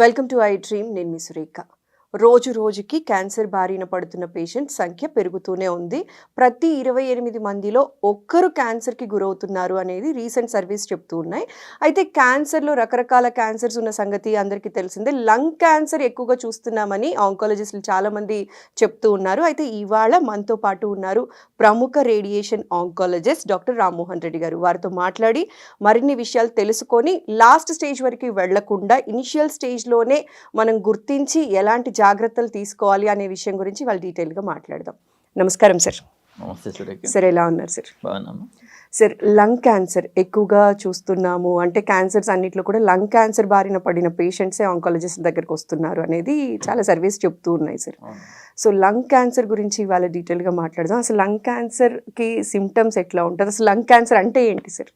Welcome to I dream నేను మీ సురేఖ. రోజు రోజుకి క్యాన్సర్ బారిన పడుతున్న పేషెంట్ సంఖ్య పెరుగుతూనే ఉంది. ప్రతి ఇరవై ఎనిమిది మందిలో ఒక్కరు క్యాన్సర్కి గురవుతున్నారు అనేది రీసెంట్ సర్వీస్ చెప్తూ ఉన్నాయి. అయితే క్యాన్సర్లో రకరకాల క్యాన్సర్స్ ఉన్న సంగతి అందరికీ తెలిసిందే. లంగ్ క్యాన్సర్ ఎక్కువగా చూస్తున్నామని ఆంకాలజిస్టులు చాలామంది చెప్తూ ఉన్నారు. అయితే ఇవాళ మనతో పాటు ఉన్నారు ప్రముఖ radiation oncologist doctor Rammohan Reddy garu. వారితో మాట్లాడి మరిన్ని విషయాలు తెలుసుకొని లాస్ట్ స్టేజ్ వరకు వెళ్ళకుండా ఇనిషియల్ స్టేజ్లోనే మనం గుర్తించి ఎలాంటి జాగ్రత్తలు తీసుకోవాలి అనే విషయం గురించి వాళ్ళు డీటెయిల్గా మాట్లాడదాం. నమస్కారం సార్. నమస్తే సురేఖ. సార్ ఎలా ఉన్నారు సార్? సార్ లంగ్ క్యాన్సర్ ఎక్కువగా చూస్తున్నాము. అంటే క్యాన్సర్స్ అన్నిట్లో కూడా లంగ్ క్యాన్సర్ బారిన పడిన పేషెంట్సే ఆంకాలజిస్ట్ దగ్గరికి వస్తున్నారు అనేది చాలా సర్వీస్ చెప్తూ ఉన్నాయి సార్. సో లంగ్ క్యాన్సర్ గురించి ఇవాళ డీటెయిల్గా మాట్లాడదాం. అసలు లంగ్ క్యాన్సర్కి సిమ్టమ్స్ ఎట్లా ఉంటుంది? అసలు లంగ్ క్యాన్సర్ అంటే ఏంటి సార్?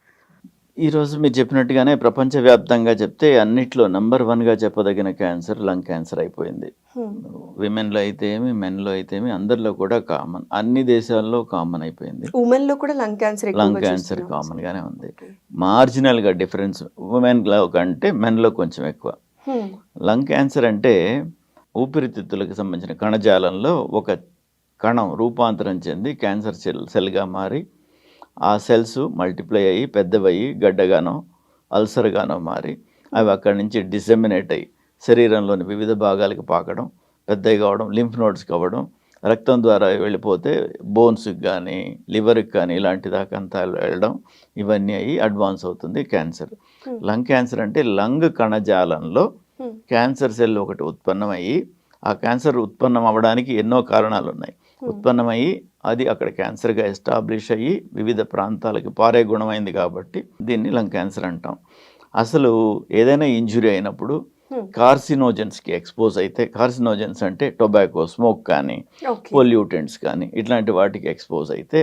ఈరోజు మీరు చెప్పినట్టుగానే ప్రపంచవ్యాప్తంగా చెప్తే అన్నిట్లో నంబర్ వన్గా చెప్పదగిన క్యాన్సర్ లంగ్ క్యాన్సర్ అయిపోయింది. విమెన్లో అయితే ఏమి మెన్లో అయితే ఏమి అందరిలో కూడా కామన్ అన్ని దేశాల్లో కామన్ అయిపోయింది. ఉమెన్లో కూడా lung cancer lung cancer common గానే ఉంది. మార్జినల్గా డిఫరెన్స్ ఉమెన్లో కంటే మెన్లో కొంచెం ఎక్కువ. లంగ్ క్యాన్సర్ అంటే ఊపిరితిత్తులకు సంబంధించిన కణజాలంలో ఒక కణం రూపాంతరం చెంది క్యాన్సర్ సెల్ సెల్గా మారి ఆ సెల్స్ మల్టిప్లై అయ్యి పెద్దవయ్యి గడ్డగానో అల్సర్గానో మారి అవి అక్కడి నుంచి డిసెమినేట్ అయ్యి శరీరంలోని వివిధ భాగాలకు పాకడం పెద్దవి కావడం లింఫ్ నోడ్స్ కావడం రక్తం ద్వారా వెళ్ళిపోతే బోన్స్కి కానీ లివర్కి కానీ ఇలాంటి దాకా అంతా వెళ్ళడం ఇవన్నీ అయ్యి అడ్వాన్స్ అవుతుంది క్యాన్సర్. లంగ్ క్యాన్సర్ అంటే లంగ్ కణజాలంలో క్యాన్సర్ సెల్ ఒకటి ఉత్పన్నమయ్యి ఆ క్యాన్సర్ ఉత్పన్నం అవ్వడానికి ఎన్నో కారణాలు ఉన్నాయి ఉత్పన్నమయ్యి అది అక్కడ క్యాన్సర్గా ఎస్టాబ్లిష్ అయ్యి వివిధ ప్రాంతాలకి పారే గుణమైంది కాబట్టి దీన్ని లంగ్ క్యాన్సర్ అంటాం. అసలు ఏదైనా ఇంజురీ అయినప్పుడు కార్సినోజన్స్కి ఎక్స్పోజ్ అయితే కార్సినోజన్స్ అంటే టొబాకో స్మోక్ కానీ పొల్యూటెంట్స్ కానీ ఇట్లాంటి వాటికి ఎక్స్పోజ్ అయితే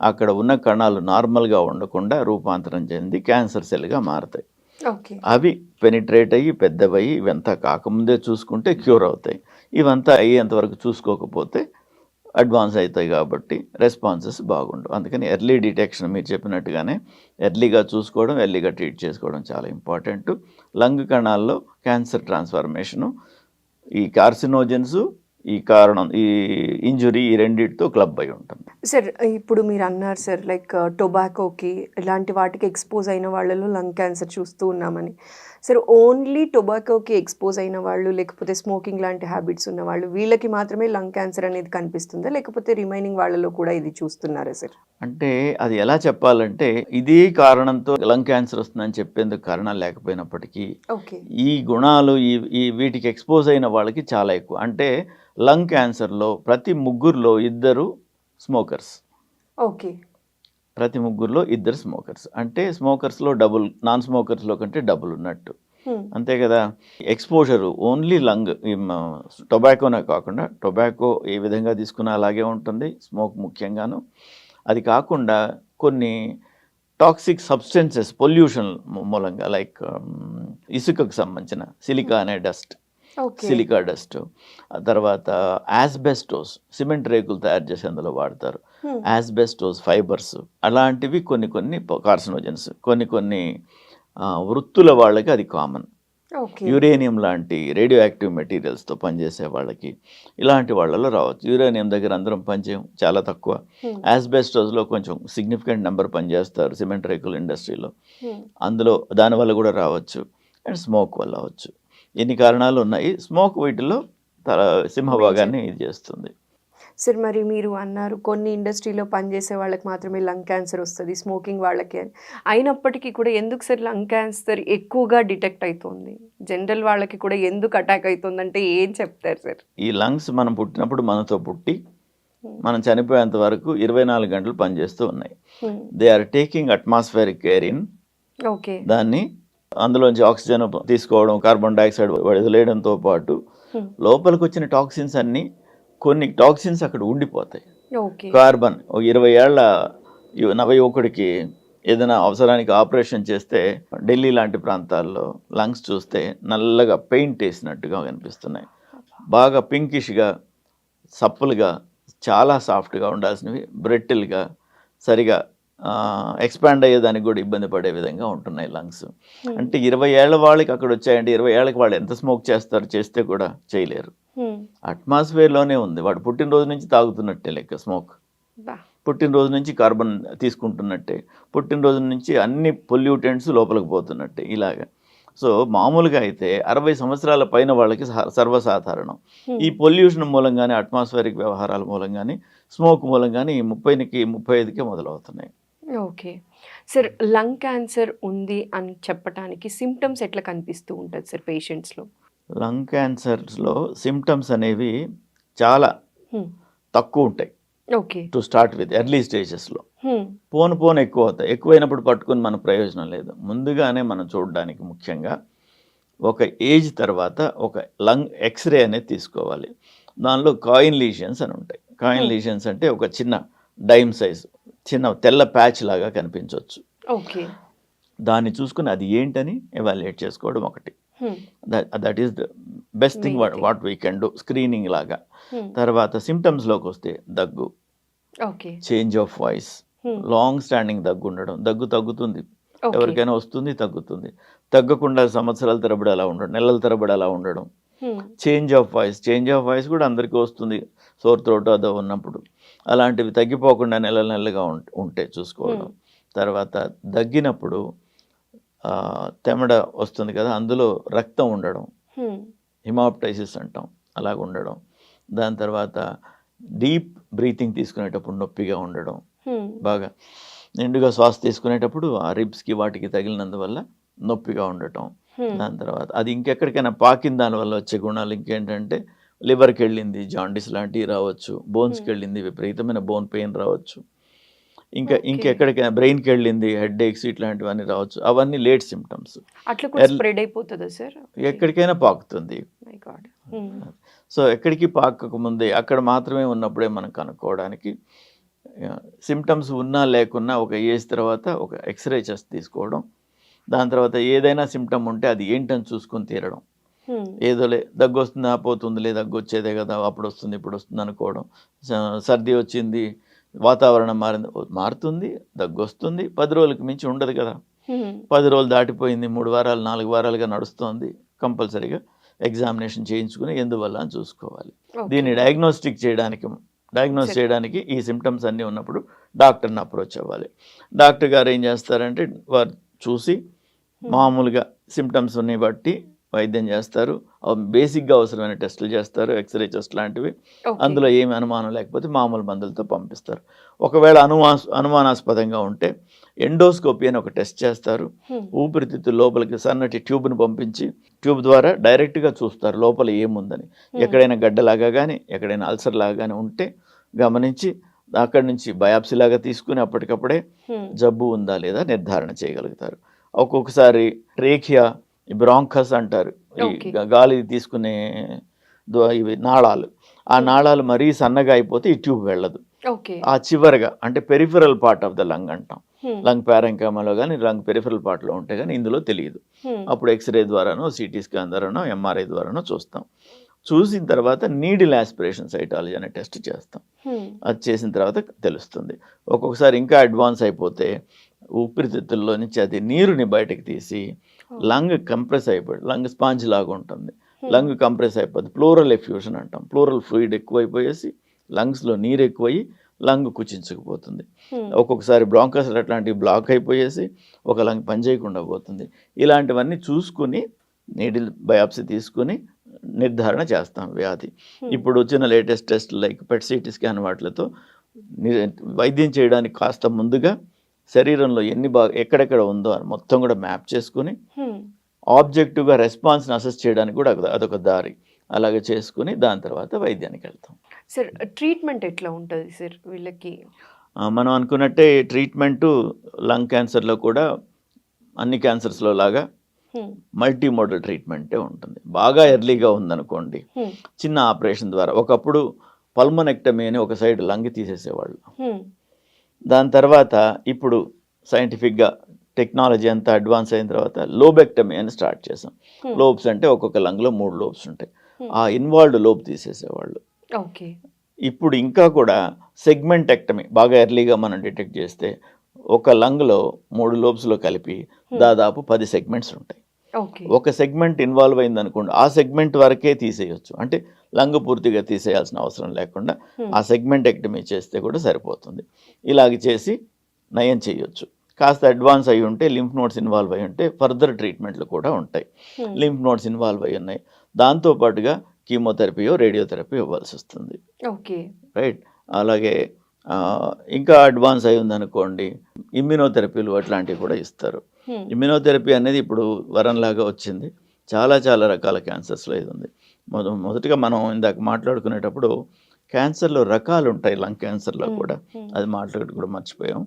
అక్కడ ఉన్న కణాలు నార్మల్గా ఉండకుండా రూపాంతరం చెంది క్యాన్సర్ సెల్గా మారుతాయి. అవి పెనిట్రేట్ అయ్యి పెద్దవయ్యి ఇవంతా కాకముందే చూసుకుంటే క్యూర్ అవుతాయి. ఇవంతా అయ్యేంత వరకు చూసుకోకపోతే అడ్వాన్స్ అవుతాయి కాబట్టి రెస్పాన్సెస్ బాగుండవు. అందుకని ఎర్లీ డిటెక్షన్ మీరు చెప్పినట్టుగానే ఎర్లీగా చూసుకోవడం ఎర్లీగా ట్రీట్ చేసుకోవడం చాలా ఇంపార్టెంట్ లంగ్ కణాల్లో క్యాన్సర్ ట్రాన్స్ఫర్మేషను ఈ కార్సినోజన్స్ ఈ కారణం ఈ ఇంజురీ ఈ రెండింటితో క్లబ్ అయి ఉంటుంది. సార్ ఇప్పుడు మీరు అన్నారు సార్ లైక్ టొబాకోకి ఇలాంటి వాటికి ఎక్స్పోజ్ అయిన వాళ్ళలో లంగ్ క్యాన్సర్ చూస్తూ ఉన్నామని. సార్ ఓన్లీ టొబాకోకి ఎక్స్పోజ్ అయిన వాళ్ళు లేకపోతే స్మోకింగ్ లాంటి హ్యాబిట్స్ ఉన్న వాళ్ళు వీళ్ళకి మాత్రమే లంగ్ క్యాన్సర్ అనేది కనిపిస్తుందా? లేకపోతే రిమైనింగ్ వాళ్ళలో కూడా ఇది చూస్తున్నారా సార్ అంటే అది ఎలా చెప్పాలంటే ఇదే కారణంతో లంగ్ క్యాన్సర్ వస్తుందని చెప్పేందుకు కారణాలు లేకపోయినప్పటికీ ఓకే ఈ గుణాలు ఈ ఈ వీటికి ఎక్స్పోజ్ అయిన వాళ్ళకి చాలా ఎక్కువ. అంటే లంగ్ క్యాన్సర్లో ప్రతి ముగ్గురులో ఇద్దరు స్మోకర్స్ ఓకే ప్రతి ముగ్గురులో ఇద్దరు స్మోకర్స్ అంటే స్మోకర్స్లో డబుల్ నాన్ స్మోకర్స్లో కంటే డబుల్ ఉన్నట్టు. అంతే కదా? ఎక్స్పోజర్ ఓన్లీ లంగ్ టొబాకోనే కాకుండా టొబాకో ఏ విధంగా తీసుకున్నా అలాగే ఉంటుంది స్మోక్ ముఖ్యంగాను. అది కాకుండా కొన్ని టాక్సిక్ సబ్స్టెన్సెస్ పొల్యూషన్ మూలంగా లైక్ ఇసుకకు సంబంధించిన సిలికా అనే డస్ట్ సిలికా డస్ట్ ఆ తర్వాత యాస్బెస్టోస్ సిమెంట్ రేకులు తయారు చేసి అందులో వాడతారు. యాస్బెస్టోస్ ఫైబర్స్ అలాంటివి కొన్ని కొన్ని కార్సినోజన్స్ కొన్ని కొన్ని వృత్తుల వాళ్ళకి అది కామన్. యురేనియం లాంటి రేడియో యాక్టివ్ మెటీరియల్స్తో పనిచేసే వాళ్ళకి ఇలాంటి వాళ్ళలో రావచ్చు. యురేనియం దగ్గర అందరం పనిచేయం చాలా తక్కువ. యాస్బెస్టోస్లో కొంచెం సిగ్నిఫికెంట్ నెంబర్ పనిచేస్తారు సిమెంట్ రేకుల ఇండస్ట్రీలో. అందులో దానివల్ల కూడా రావచ్చు అండ్ స్మోక్ వల్ల అవచ్చు. ఎన్ని కారణాలు ఉన్నాయి? స్మోక్ వీటిలో సింహభాగాన్ని ఇది చేస్తుంది. సార్ మరి మీరు అన్నారు కొన్ని ఇండస్ట్రీలో పనిచేసే వాళ్ళకి మాత్రమే లంగ్ క్యాన్సర్ వస్తుంది స్మోకింగ్ వాళ్ళకి అని. అయినప్పటికీ కూడా ఎందుకు సార్ లంగ్ క్యాన్సర్ ఎక్కువగా డిటెక్ట్ అవుతుంది జనరల్ వాళ్ళకి కూడా ఎందుకు అటాక్ అవుతుంది అంటే ఏం చెప్తారు సార్? ఈ లంగ్స్ మనం పుట్టినప్పుడు మనతో పుట్టి మనం చనిపోయేంత వరకు ఇరవై నాలుగు గంటలు పనిచేస్తూ ఉన్నాయి. They are taking atmospheric air in okay. దాన్ని అందులోంచి ఆక్సిజన్ తీసుకోవడం కార్బన్ డైఆక్సైడ్ వదిలేయడంతో పాటు లోపలికి వచ్చిన టాక్సిన్స్ అన్నీ కొన్ని టాక్సిన్స్ అక్కడ ఉండిపోతాయి. కార్బన్ ఒక ఇరవై ఏళ్ళ యు- నవ యువకుడికి ఏదైనా అవసరానికి ఆపరేషన్ చేస్తే ఢిల్లీ లాంటి ప్రాంతాల్లో లంగ్స్ చూస్తే నల్లగా పెయింట్ వేసినట్టుగా కనిపిస్తున్నాయి. బాగా పింకిష్గా సప్పులుగా చాలా సాఫ్ట్గా ఉండాల్సినవి బ్రెట్టిల్గా సరిగా ఎక్స్పాండ్ అయ్యేదానికి కూడా ఇబ్బంది పడే విధంగా ఉంటున్నాయి లంగ్స్ అంటే ఇరవై ఏళ్ళ వాళ్ళకి అక్కడ వచ్చాయండి ఇరవై ఏళ్ళకి వాళ్ళు ఎంత స్మోక్ చేస్తారు చేస్తే కూడా చేయలేరు. అట్మాస్ఫియర్లోనే ఉంది. వాడు పుట్టినరోజు నుంచి తాగుతున్నట్టే లెక్క స్మోక్ పుట్టినరోజు నుంచి కార్బన్ తీసుకుంటున్నట్టే. పుట్టినరోజు నుంచి అన్ని పొల్యూటెంట్స్ లోపలికి పోతున్నట్టే. ఇలాగా. సో మామూలుగా అయితే అరవై సంవత్సరాల పైన వాళ్ళకి సర్వసాధారణం. ఈ పొల్యూషన్ మూలంగానే అట్మాస్ఫియరిక్ వ్యవహారాల మూలంగానే స్మోక్ మూలంగానే ఈ ముప్పైకి ముప్పై ఐదుకే మొదలవుతున్నాయి. ఓకే. సార్ లంగ్ క్యాన్సర్ ఉంది అని చెప్పడానికి సిమ్టమ్స్ ఎట్లా కనిపిస్తూ ఉంటుంది సార్ పేషెంట్స్లో? లంగ్ క్యాన్సర్స్లో సిమ్టమ్స్ అనేవి చాలా తక్కువ ఉంటాయి. Okay. To start with early స్టేజెస్లో. పోను పోను ఎక్కువ అవుతాయి. ఎక్కువైనప్పుడు పట్టుకుని మన ప్రయోజనం లేదు. ముందుగానే మనం చూడడానికి ముఖ్యంగా ఒక ఏజ్ తర్వాత ఒక లంగ్ ఎక్స్రే అనేది తీసుకోవాలి. దానిలో కాయిన్ లీషన్స్ అని ఉంటాయి. Coin Hmm. లీషన్స్ అంటే ఒక చిన్న డైమ్ సైజ్. చిన్న తెల్ల ప్యాచ్ లాగా కనిపించవచ్చు ఓకే. దాన్ని చూసుకుని అది ఏంటని ఎవాల్యుయేట్ చేసుకోవడం ఒకటి. That is the best thing. What we can do screening లాగా. తర్వాత సిమ్టమ్స్లోకి వస్తే దగ్గు. Okay. Change of voice. Long standing దగ్గు ఉండడం. దగ్గు తగ్గుతుంది. ఎవరికైనా వస్తుంది తగ్గుతుంది. తగ్గకుండా సంవత్సరాల తరబడి అలా ఉండడం నెలల తరబడి అలా ఉండడం. Change of voice. Change of voice కూడా అందరికీ వస్తుంది. సోర్ త్రోట్ అదో ఉన్నప్పుడు. అలాంటివి తగ్గిపోకుండా నెల నెలలుగా ఉంటే చూసుకోవడం. తర్వాత దగ్గినప్పుడు ఆ, తెమడ వస్తుంది కదా అందులో రక్తం ఉండడం. హిమాప్టైసిస్ అంటాం అలాగ ఉండడం. దాని తర్వాత డీప్ బ్రీతింగ్ తీసుకునేటప్పుడు నొప్పిగా ఉండడం. బాగా నిండుగా శ్వాస తీసుకునేటప్పుడు ఆ రిబ్స్కి వాటికి తగిలినందువల్ల నొప్పిగా ఉండటం. దాని తర్వాత అది ఇంకెక్కడికైనా పాకిన దానివల్ల వచ్చే గుణాలు ఇంకేంటంటే లివర్కి వెళ్ళింది జాండీస్ లాంటివి రావచ్చు బోన్స్కి. వెళ్ళింది విపరీతమైన బోన్ పెయిన్ రావచ్చు. ఇంకా. ఇంకెక్కడికైనా బ్రెయిన్కి వెళ్ళింది హెడ్ ఏక్స్ ఇట్లాంటివన్నీ రావచ్చు అవన్నీ లేట్ సిమ్టమ్స్ స్ప్రెడ్ అయిపోతుందా సార్? ఎక్కడికైనా పాకుతుంది. సో ఎక్కడికి పాకక ముందే అక్కడ మాత్రమే ఉన్నప్పుడే మనం కనుక్కోవడానికి సిమ్టమ్స్ ఉన్నా లేకున్నా ఒక ఏజ్ తర్వాత ఒక ఎక్స్రే చెస్ట్ తీసుకోవడం దాని తర్వాత ఏదైనా సిమ్టమ్ ఉంటే అది ఏంటని చూసుకొని తీరడం. ఏదోలే దగ్గు వస్తుందా పోతుందిలే దగ్గు వచ్చేదే కదా అప్పుడు వస్తుంది ఇప్పుడు వస్తుంది అనుకోవడం సర్ది వచ్చింది వాతావరణం మారింది మారుతుంది దగ్గు వస్తుంది పది రోజులకి మించి ఉండదు కదా. పది రోజులు దాటిపోయింది మూడు వారాలు నాలుగు వారాలుగా నడుస్తోంది కంపల్సరీగా ఎగ్జామినేషన్ చేయించుకుని ఎందువల్ల అని చూసుకోవాలి. దీన్ని డయాగ్నోస్టిక్ చేయడానికి డయాగ్నోస్. చేయడానికి ఈ సిమ్టమ్స్ అన్నీ ఉన్నప్పుడు డాక్టర్ని అప్రోచ్ అవ్వాలి. డాక్టర్ గారు ఏం చేస్తారంటే వారు చూసి మామూలుగా సిమ్టమ్స్ ఉన్నాయి బట్టి వైద్యం చేస్తారు. బేసిక్గా అవసరమైన టెస్టులు చేస్తారు ఎక్స్రే టెస్ట్ లాంటివి. అందులో ఏమి అనుమానం లేకపోతే మామూలు మందులతో పంపిస్తారు. ఒకవేళ అనుమా అనుమానాస్పదంగా ఉంటే ఎండోస్కోపీ అని ఒక టెస్ట్ చేస్తారు. ఊపిరితిత్తుల లోపలికి సన్నటి ట్యూబ్ను పంపించి ట్యూబ్ ద్వారా డైరెక్ట్గా చూస్తారు లోపల ఏముందని. ఎక్కడైనా గడ్డలాగా కానీ ఎక్కడైనా అల్సర్ లాగా కానీ ఉంటే గమనించి అక్కడి నుంచి బయాప్సీ లాగా తీసుకుని అప్పటికప్పుడే జబ్బు ఉందా లేదా నిర్ధారణ చేయగలుగుతారు. ఒక్కొక్కసారి ట్రేకియా బ్రాంకస్ అంటారు. ఈ గాలి తీసుకునే ఇవి నాళాలు. ఆ నాళాలు మరీ సన్నగా అయిపోతే ఈ ట్యూబ్ వెళ్ళదు. ఆ చివరగా అంటే peripheral part of the lung అంటాం. లంగ్ ప్యారంకమాలో కానీ లంగ్ పెరిఫరల్ పార్ట్లో ఉంటే కానీ ఇందులో తెలియదు. అప్పుడు ఎక్స్రే ద్వారానో సిటీ స్కాన్ ద్వారానో ఎంఆర్ఐ ద్వారానో చూస్తాం. చూసిన తర్వాత నీడిల్ ఆస్పిరేషన్ సైటాలజీ అనే టెస్ట్ చేస్తాం. అది చేసిన తర్వాత తెలుస్తుంది. ఒక్కొక్కసారి ఇంకా అడ్వాన్స్ అయిపోతే ఊపిరితిత్తుల్లో నుంచి అది నీరుని బయటకు తీసి లంగ్ కంప్రెస్ అయిపోయి లంగ్ స్పాంజ్ లాగా ఉంటుంది. లంగ్ కంప్రెస్ అయిపోద్ది. ప్లూరల్ ఎఫ్యూషన్ అంటాం. ప్లూరల్ ఫ్లూయిడ్ ఎక్కువైపోయేసి లంగ్స్లో నీరు ఎక్కువయ్యి లంగ్ కుచించుకుపోతుంది. ఒక్కొక్కసారి బ్రాంకస్ అట్లాంటివి బ్లాక్ అయిపోయేసి ఒక లంగ్ పనిచేయకుండా పోతుంది. ఇలాంటివన్నీ చూసుకుని నీడిల్ బయాప్సీ తీసుకుని నిర్ధారణ చేస్తాం వ్యాధి. ఇప్పుడు వచ్చిన latest test like PET CT scan వాటిలతో ని- వైద్యం చేయడానికి కాస్త ముందుగా శరీరంలో ఎన్ని బాగా ఎక్కడెక్కడ ఉందో అని మొత్తం కూడా మ్యాప్ చేసుకుని ఆబ్జెక్టివ్గా రెస్పాన్స్ని అసెస్ చేయడానికి కూడా అదొక- దారి. అలాగే చేసుకుని దాని తర్వాత వైద్యానికి వెళ్తాం. సార్ ట్రీట్మెంట్ ఎట్లా ఉంటుంది సార్ వీళ్ళకి? మనం అనుకున్నట్టే ట్రీట్మెంటు లంగ్ క్యాన్సర్లో కూడా అన్ని క్యాన్సర్స్లో లాగా మల్టీ మోడల్ ట్రీట్మెంటే ఉంటుంది. బాగా ఎర్లీగా ఉందనుకోండి చిన్న ఆపరేషన్ ద్వారా. ఒకప్పుడు పల్మనెక్టమీ అని ఒక సైడ్ లంగ్ తీసేసేవాళ్ళు. దాని తర్వాత ఇప్పుడు సైంటిఫిక్గా టెక్నాలజీ అంతా అడ్వాన్స్ అయిన తర్వాత లోబెక్టమీ అని స్టార్ట్ చేసాం లోబ్స్ అంటే ఒక్కొక్క లంగ్లో మూడు లోబ్స్ ఉంటాయి. ఆ ఇన్వాల్వ్డ్ లోబ్ తీసేసేవాళ్ళు. ఓకే. ఇప్పుడు ఇంకా కూడా సెగ్మెంట్ ఎక్టమీ బాగా ఎర్లీగా మనం డిటెక్ట్ చేస్తే ఒక లంగ్లో మూడు లోబ్స్లో కలిపి దాదాపు పది సెగ్మెంట్స్ ఉంటాయి. ఒక సెగ్మెంట్ ఇన్వాల్వ్ అయింది అనుకోండి ఆ సెగ్మెంట్ వరకే తీసేయొచ్చు. అంటే లంగ్ పూర్తిగా తీసేయాల్సిన అవసరం లేకుండా. ఆ సెగ్మెంట్ ఎక్టమీ చేస్తే కూడా సరిపోతుంది. ఇలాగ చేసి నయం చేయొచ్చు. కాస్త అడ్వాన్స్ అయి ఉంటే లింఫ్ నోట్స్ ఇన్వాల్వ్ అయి ఉంటే ఫర్దర్ ట్రీట్మెంట్లు కూడా ఉంటాయి. లింఫ్ నోట్స్ ఇన్వాల్వ్ అయి ఉన్నాయి. దాంతో పాటుగా కీమోథెరపీయో రేడియోథెరపీ ఇవ్వాల్సి వస్తుంది ఓకే. రైట్? అలాగే ఇంకా అడ్వాన్స్ అయి ఉందనుకోండి ఇమ్యునోథెరపీలు అట్లాంటివి కూడా ఇస్తారు. ఇమ్యునోథెరపీ అనేది ఇప్పుడు వరంలాగా వచ్చింది. చాలా చాలా రకాల క్యాన్సర్స్లో ఇది ఉంది. మొద మొదటగా మనం ఇందాక మాట్లాడుకునేటప్పుడు క్యాన్సర్లో రకాలు ఉంటాయి లంగ్ క్యాన్సర్లో Hmm. కూడా. Hmm. అది మాట్లాడి కూడా మర్చిపోయాం.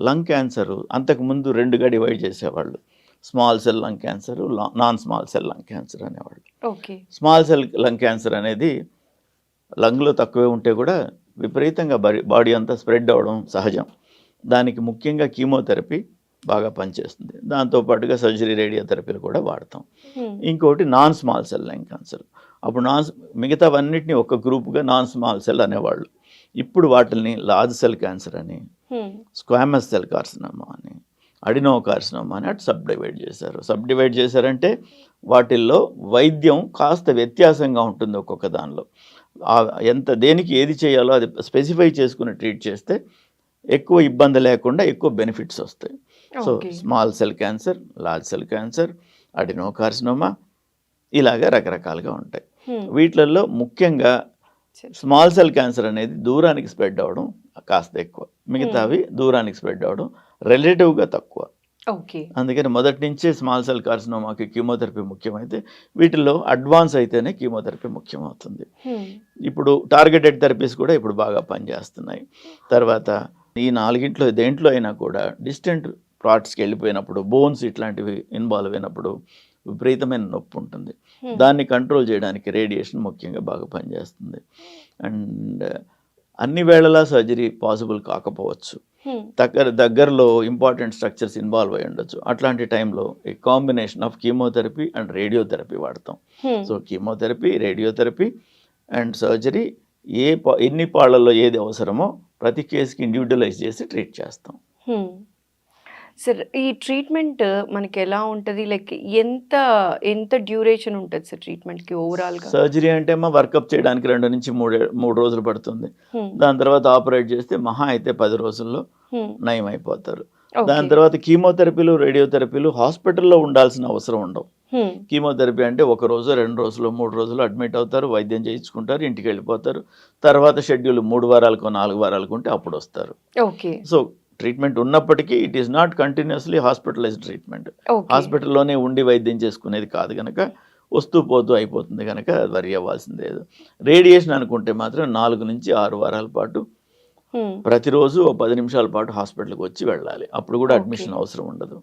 లంగ్ క్యాన్సర్ అంతకుముందు రెండుగా డివైడ్ చేసేవాళ్ళు. Small cell lung cancer non small cell lung cancer అనేవాళ్ళు. Okay small cell lung cancer అనేది లంగ్లో తక్కువే ఉంటే కూడా విపరీతంగా బాడీ బాడీ అంతా స్ప్రెడ్ అవ్వడం సహజం. దానికి ముఖ్యంగా కీమోథెరపీ బాగా పనిచేస్తుంది. దాంతోపాటుగా సర్జరీ రేడియోథెరపీలు కూడా వాడతాం. ఇంకోటి non small cell lung cancer. అప్పుడు నాన్ మిగతావన్నిటిని ఒక గ్రూప్గా నాన్ స్మాల్ సెల్ అనేవాళ్ళు. ఇప్పుడు వాటిని లార్జ్ సెల్ క్యాన్సర్ అని. స్క్వామస్ సెల్ కార్సినోమా అని అడినో కార్సినోమా అని అటు సబ్ డివైడ్ చేశారు. సబ్ డివైడ్ చేశారంటే వాటిల్లో వైద్యం కాస్త వ్యత్యాసంగా ఉంటుంది ఒక్కొక్క దానిలో. ఎంత దేనికి ఏది చేయాలో అది స్పెసిఫై చేసుకుని ట్రీట్ చేస్తే ఎక్కువ ఇబ్బంది లేకుండా ఎక్కువ బెనిఫిట్స్ వస్తాయి. So small cell cancer large cell cancer adenocarcinoma ఇలాగా రకరకాలుగా ఉంటాయి. Hmm. వీటిలలో ముఖ్యంగా స్మాల్ సెల్ క్యాన్సర్ అనేది దూరానికి స్ప్రెడ్ అవ్వడం కాస్త ఎక్కువ. మిగతావి దూరానికి స్ప్రెడ్ అవ్వడం రిలేటివ్గా తక్కువ. ఓకే అందుకని మొదటి నుంచే స్మాల్ సెల్ కార్సినోమాకి కీమోథెరపీ ముఖ్యమైతే వీటిలో అడ్వాన్స్ అయితేనే కీమోథెరపీ ముఖ్యమవుతుంది. Hmm. ఇప్పుడు టార్గెటెడ్ థెరపీస్ కూడా ఇప్పుడు బాగా పనిచేస్తున్నాయి. తర్వాత ఈ నాలుగింట్లో దేంట్లో అయినా కూడా డిస్టెంట్ పార్ట్స్కి వెళ్ళిపోయినప్పుడు బోన్స్ ఇట్లాంటివి ఇన్వాల్వ్ అయినప్పుడు విపరీతమైన నొప్పి ఉంటుంది. దాన్ని కంట్రోల్ చేయడానికి రేడియేషన్ ముఖ్యంగా బాగా పనిచేస్తుంది అండ్ అన్ని వేళలా సర్జరీ పాసిబుల్ కాకపోవచ్చు. దగ్గర దగ్గరలో ఇంపార్టెంట్ స్ట్రక్చర్స్ ఇన్వాల్వ్ అయి ఉండొచ్చు అట్లాంటి టైంలో a combination of chemotherapy and radiotherapy వాడతాం. So chemotherapy radiotherapy and surgery ఏ ఎన్ని పాళ్ళల్లో ఏది అవసరమో ప్రతి కేసుకి ఇండివిజువలైజ్ చేసి ట్రీట్ చేస్తాం. సార్ ఈ ట్రీట్మెంట్ మనకి ఎలా ఉంటుంది? లైక్ ఎంత ఎంత డ్యూరేషన్ ఉంటుంది సార్ ట్రీట్మెంట్కి ఓవరాల్గా? సర్జరీ అంటే అమ్మా వర్కప్ చేయడానికి రెండు నుంచి మూడు మూడు రోజులు పడుతుంది. దాని తర్వాత ఆపరేట్ చేస్తే మహా అయితే పది రోజుల్లో నయం అయిపోతారు దాని తర్వాత కీమోథెరపీలు రేడియోథెరపీలు హాస్పిటల్లో ఉండాల్సిన అవసరం ఉండవు. కీమోథెరపీ అంటే ఒక రోజు రెండు రోజులు మూడు రోజులు అడ్మిట్ అవుతారు వైద్యం చేయించుకుంటారు ఇంటికి వెళ్ళిపోతారు. తర్వాత షెడ్యూల్ మూడు వారాలకు నాలుగు వారాలకు ఉంటే అప్పుడు వస్తారు. ఓకే. సో ట్రీట్మెంట్ ఉన్నప్పటికీ it is not continuously hospitalized treatment. హాస్పిటల్లోనే ఉండి వైద్యం చేసుకునేది కాదు కనుక వస్తూ పోతూ అయిపోతుంది కనుక వరి అవ్వాల్సింది. రేడియేషన్ అనుకుంటే మాత్రం నాలుగు నుంచి ఆరు వారాల పాటు ప్రతిరోజు ఓ పది నిమిషాల పాటు హాస్పిటల్కి వచ్చి వెళ్ళాలి. అప్పుడు కూడా. అడ్మిషన్ అవసరం ఉండదు.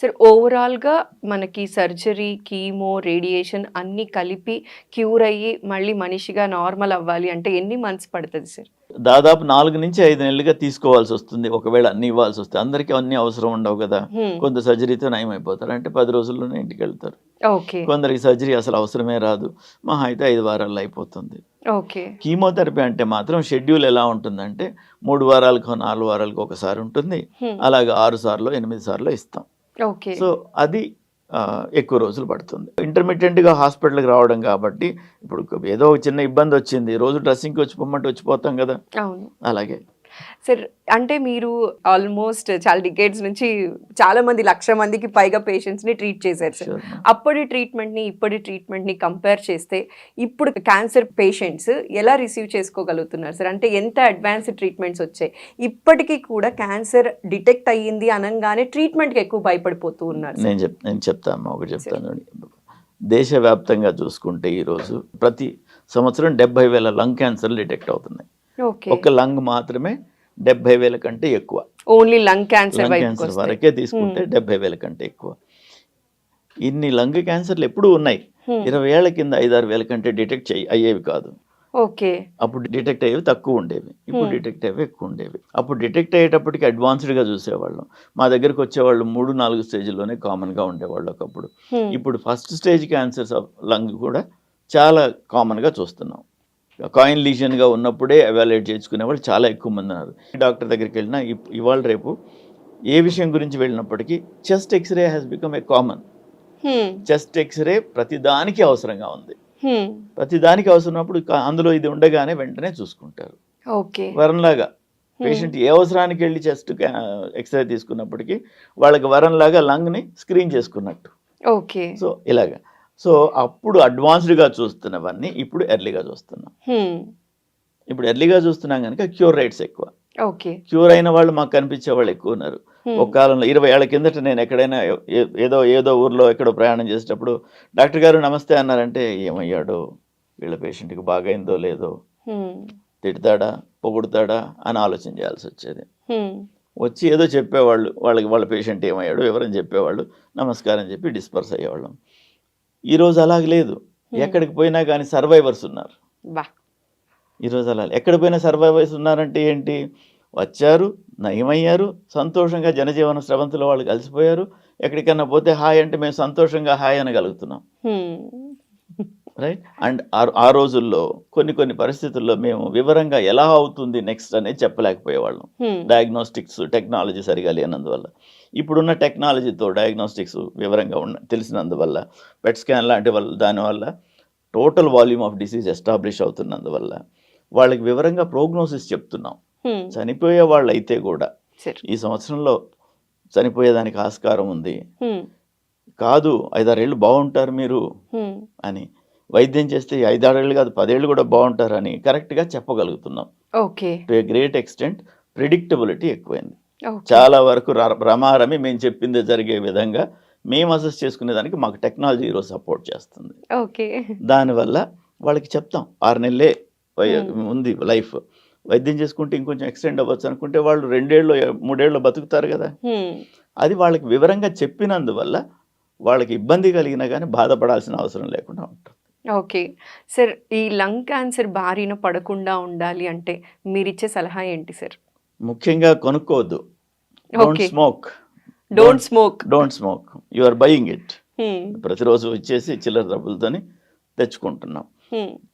సార్ ఓవరాల్గా మనకి సర్జరీ కీమో రేడియేషన్ అన్నీ కలిపి క్యూర్ అయ్యి మళ్ళీ మనిషిగా నార్మల్ అవ్వాలి అంటే ఎన్ని మంత్స్ పడుతుంది సార్ దాదాపు నాలుగు నుంచి ఐదు నెలలుగా తీసుకోవాల్సి వస్తుంది. ఒకవేళ అన్ని ఇవ్వాల్సి వస్తే అందరికీ అన్ని అవసరం ఉండవు కదా. కొంత సర్జరీతో నయం అయిపోతారు అంటే పది రోజుల్లోనే ఇంటికి వెళ్తారు. కొందరికి సర్జరీ అసలు అవసరమే రాదు. మహా అయితే ఐదు వారాల్లో అయిపోతుంది. ఓకే. కీమోథెరపీ అంటే మాత్రం షెడ్యూల్ ఎలా ఉంటుందంటే మూడు వారాలకు నాలుగు వారాలకు ఒకసారి ఉంటుంది. అలాగే ఆరు సార్లు ఎనిమిది సార్లు ఇస్తాం. సో అది ఎక్కువ రోజులు పడుతుంది. ఇంటర్మీడియట్గా హాస్పిటల్కి రావడం కాబట్టి ఇప్పుడు ఏదో ఒక చిన్న ఇబ్బంది వచ్చింది రోజు డ్రెస్సింగ్కి వచ్చి పొమ్మంటే వచ్చిపోతాం కదా. అలాగే. సార్ అంటే మీరు ఆల్మోస్ట్ చాలా డికేట్స్ నుంచి చాలా మంది లక్ష మందికి పైగా పేషెంట్స్ని ట్రీట్ చేశారు సార్. అప్పటి ట్రీట్మెంట్ని ఇప్పటి ట్రీట్మెంట్ని కంపేర్ చేస్తే ఇప్పుడు క్యాన్సర్ పేషెంట్స్ ఎలా రిసీవ్ చేసుకోగలుగుతున్నారు సార్ అంటే ఎంత అడ్వాన్స్ ట్రీట్మెంట్స్ వచ్చాయి ఇప్పటికీ కూడా క్యాన్సర్ డిటెక్ట్ అయ్యింది అనగానే ట్రీట్మెంట్కి ఎక్కువ భయపడిపోతూ ఉన్నారు. నేను చెప్ నేను చెప్తాను ఒకటి చెప్తాను. దేశవ్యాప్తంగా చూసుకుంటే ఈరోజు ప్రతి సంవత్సరం డెబ్బై వేల లంగ్ క్యాన్సర్లు డిటెక్ట్ అవుతున్నాయి ఓకే ఒక లంగ్ మాత్రమే డెబ్బై వేల కంటే ఎక్కువ. Only lung cancer lung cancer వరకే తీసుకుంటే డెబ్బై వేల కంటే ఎక్కువ. ఇన్ని లంగ్ క్యాన్సర్లు ఎప్పుడూ ఉన్నాయి. Hmm. ఇరవై ఏళ్ళ కింద ఐదారు వేల కంటే డిటెక్ట్ చేయి అయ్యేవి కాదు. ఓకే. అప్పుడు డిటెక్ట్ అయ్యేవి తక్కువ ఉండేవి. ఇప్పుడు Hmm. డిటెక్ట్ అయ్యేవి ఎక్కువ ఉండేవి. అప్పుడు డిటెక్ట్ అయ్యేటప్పటికి అడ్వాన్స్డ్గా చూసేవాళ్ళం. మా దగ్గరికి వచ్చేవాళ్ళు మూడు నాలుగు స్టేజ్లోనే కామన్గా ఉండేవాళ్ళు ఒకప్పుడు. Hmm. ఇప్పుడు first stage cancers of lung కూడా చాలా కామన్గా చూస్తున్నాం. కాయిన్ లీజన్గా ఉన్నప్పుడే ఎవాల్యుయేట్ చేసుకునే వాళ్ళు చాలా ఎక్కువ మంది ఉన్నారు. డాక్టర్ దగ్గరికి వెళ్ళినా ఇవాళ రేపు ఏ విషయం గురించి వెళ్ళినప్పటికీ chest X-ray has become a common. Chest X-ray ప్రతిదానికి అవసరంగా ఉంది. ప్రతిదానికి అవసరమైనప్పుడు అందులో ఇది ఉండగానే వెంటనే చూసుకుంటారు. ఓకే. వరంలాగా. పేషెంట్ ఏ అవసరానికి వెళ్ళి చెస్ట్ ఎక్స్రే తీసుకున్నప్పటికీ వాళ్ళకి వరంలాగా లంగ్ని స్క్రీన్ చేసుకున్నట్టు. ఓకే. సో ఇలాగా. సో అప్పుడు అడ్వాన్స్డ్గా చూస్తున్నవన్నీ ఇప్పుడు ఎర్లీగా చూస్తున్నాం. ఇప్పుడు ఎర్లీగా చూస్తున్నాం కనుక క్యూర్ రేట్స్ ఎక్కువ. క్యూర్ అయిన వాళ్ళు మాకు కనిపించే వాళ్ళు ఎక్కువ ఉన్నారు. ఒక కాలంలో ఇరవై ఏళ్ళ కిందట నేను ఎక్కడైనా ఏదో ఏదో ఊర్లో ఎక్కడో ప్రయాణం చేసేటప్పుడు డాక్టర్ గారు నమస్తే అన్నారంటే ఏమయ్యాడో? వీళ్ళ పేషెంట్కి బాగైందో లేదో? తిడతాడా? పొగుడతాడా? అని ఆలోచన చేయాల్సి వచ్చేది. వచ్చి ఏదో చెప్పేవాళ్ళు వాళ్ళకి వాళ్ళ పేషెంట్ ఏమయ్యాడు వివరం చెప్పేవాళ్ళు నమస్కారం చెప్పి డిస్పర్స్ అయ్యేవాళ్ళం. ఈరోజు అలాగ లేదు. ఎక్కడికి పోయినా కానీ సర్వైవర్స్ ఉన్నారు. ఈరోజు అలా ఎక్కడ పోయినా సర్వైవర్స్ ఉన్నారంటే ఏంటి? వచ్చారు నయమయ్యారు సంతోషంగా జనజీవన స్రవంతిలో వాళ్ళు కలిసిపోయారు. ఎక్కడికన్నా పోతే హాయ్ అంటే మేము సంతోషంగా హాయ్ అనగలుగుతున్నాం. రైట్? అండ్ ఆ- ఆ రోజుల్లో కొన్ని కొన్ని పరిస్థితుల్లో మేము వివరంగా ఎలా అవుతుంది నెక్స్ట్ అనేది చెప్పలేకపోయేవాళ్ళం. డయాగ్నోస్టిక్స్ టెక్నాలజీ సరిగా లేనందువల్ల. ఇప్పుడున్న టెక్నాలజీతో డయాగ్నోస్టిక్స్ వివరంగా ఉన్న తెలిసినందువల్ల పెట్ స్కాన్ లాంటి వల్ల దానివల్ల total volume of disease establish అవుతున్నందువల్ల వాళ్ళకి వివరంగా ప్రోగ్నోసిస్ చెప్తున్నాం. చనిపోయే వాళ్ళు అయితే కూడా ఈ సంవత్సరంలో చనిపోయేదానికి ఆస్కారం ఉంది. కాదు ఐదారేళ్ళు బాగుంటారు మీరు అని. వైద్యం చేస్తే ఐదారేళ్ళు కాదు పదేళ్ళు కూడా బాగుంటారని కరెక్ట్గా చెప్పగలుగుతున్నాం. Okay. To a great extent predictability ఎక్కువైంది. చాలా వరకు రమారమి మేము చెప్పింది జరిగే విధంగా మేము అసెస్ చేసుకునే దానికి మాకు టెక్నాలజీ ఈరోజు సపోర్ట్ చేస్తుంది. ఓకే. దానివల్ల వాళ్ళకి చెప్తాం. ఆరు నెలలే ఉంది లైఫ్. వైద్యం చేసుకుంటే ఇంకొంచెం ఎక్స్టెండ్ అవ్వచ్చు అనుకుంటే వాళ్ళు రెండేళ్ళు మూడేళ్ళు బతుకుతారు కదా. అది వాళ్ళకి వివరంగా చెప్పినందువల్ల వాళ్ళకి ఇబ్బంది కలిగినా కానీ బాధపడాల్సిన అవసరం లేకుండా ఉంటుంది. ఓకే. సార్ ఈ లంగ్ క్యాన్సర్ బారిన పడకుండా ఉండాలి అంటే మీరిచ్చే సలహా ఏంటి సార్? ముఖ్యంగా కొనుక్కోవద్దు. Don't. Smoke don't smoke don't smoke you are buying it ప్రతిరోజు వచ్చేసి చిల్లర డబ్బులతోని తెచ్చుకుంటున్నాం.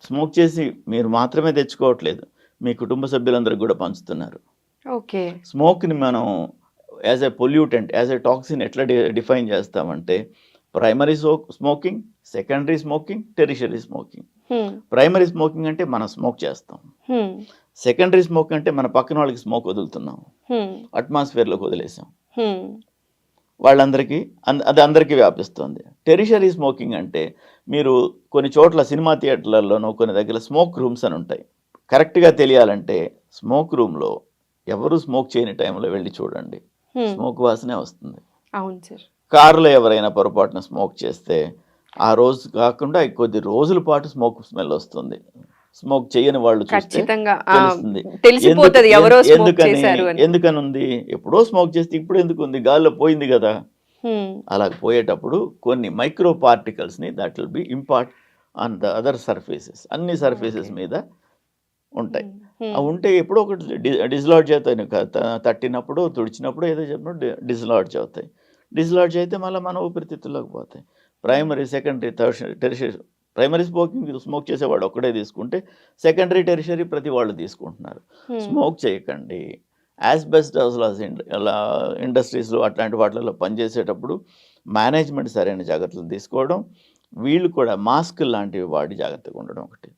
స్మోక్ చేసి మీరు మాత్రమే తెచ్చుకోవట్లేదు. మీ కుటుంబ సభ్యులందరికీ కూడా పంచుతున్నారు. ఓకే స్మోక్ని మనం as a pollutant as a toxin ఎట్లా డిఫైన్ చేస్తామంటే primary smoking secondary smoking tertiary smoking primary smoking అంటే మనం స్మోక్ చేస్తాం. సెకండరీ స్మోక్ అంటే మన పక్కన వాళ్ళకి స్మోక్ వదులుతున్నాం. అట్మాస్ఫియర్లోకి వదిలేసాం. వాళ్ళందరికీ అది అందరికీ వ్యాపిస్తుంది. టెరిషరీ స్మోకింగ్ అంటే మీరు కొన్ని చోట్ల సినిమా థియేటర్లలోనూ కొన్ని దగ్గర స్మోక్ రూమ్స్ అని ఉంటాయి. కరెక్ట్గా తెలియాలంటే స్మోక్ రూమ్లో ఎవరు స్మోక్ చేయని టైంలో వెళ్ళి చూడండి. స్మోక్ వాసనే వస్తుంది. అవును సార్. కారులో ఎవరైనా పొరపాటున స్మోక్ చేస్తే ఆ రోజు కాకుండా కొద్ది రోజుల పాటు స్మోక్ స్మెల్ వస్తుంది. స్మోక్ చేయని వాళ్ళు తెలిసిపోతుంది ఎవరో ఎందుకని? ఎందుకని ఉంది ఎప్పుడో స్మోక్ చేస్తే ఇప్పుడు ఎందుకు ఉంది గాల్లో పోయింది కదా. అలా పోయేటప్పుడు కొన్ని micro పార్టికల్స్ని that will be impart on the other surfaces అన్ని సర్ఫేసెస్. మీద ఉంటాయి. అవి ఉంటే ఎప్పుడో ఒకటి డిస్లాడ్జ్ అవుతాయి. తట్టినప్పుడు తుడిచినప్పుడు ఏదో చెప్పినప్పుడు డిస్లాడ్జ్ అవుతాయి. డిస్లాడ్జ్ అయితే మళ్ళీ మన ఊపిరితిత్తుల్లోకి పోతాయి. Primary secondary third tertiary primary smoking smoke చేసేవాడు ఒక్కడే తీసుకుంటే సెకండరీ టెరిషరీ ప్రతి వాళ్ళు తీసుకుంటున్నారు. స్మోక్ చేయకండి. యాస్బెస్టాస్ ఇండస్ట్రీస్లో అట్లాంటి వాటిలో పనిచేసేటప్పుడు మేనేజ్మెంట్ సరైన జాగ్రత్తలు తీసుకోవడం వీళ్ళు కూడా మాస్క్ లాంటివి వాడి జాగ్రత్తగా ఉండడం ఒకటి.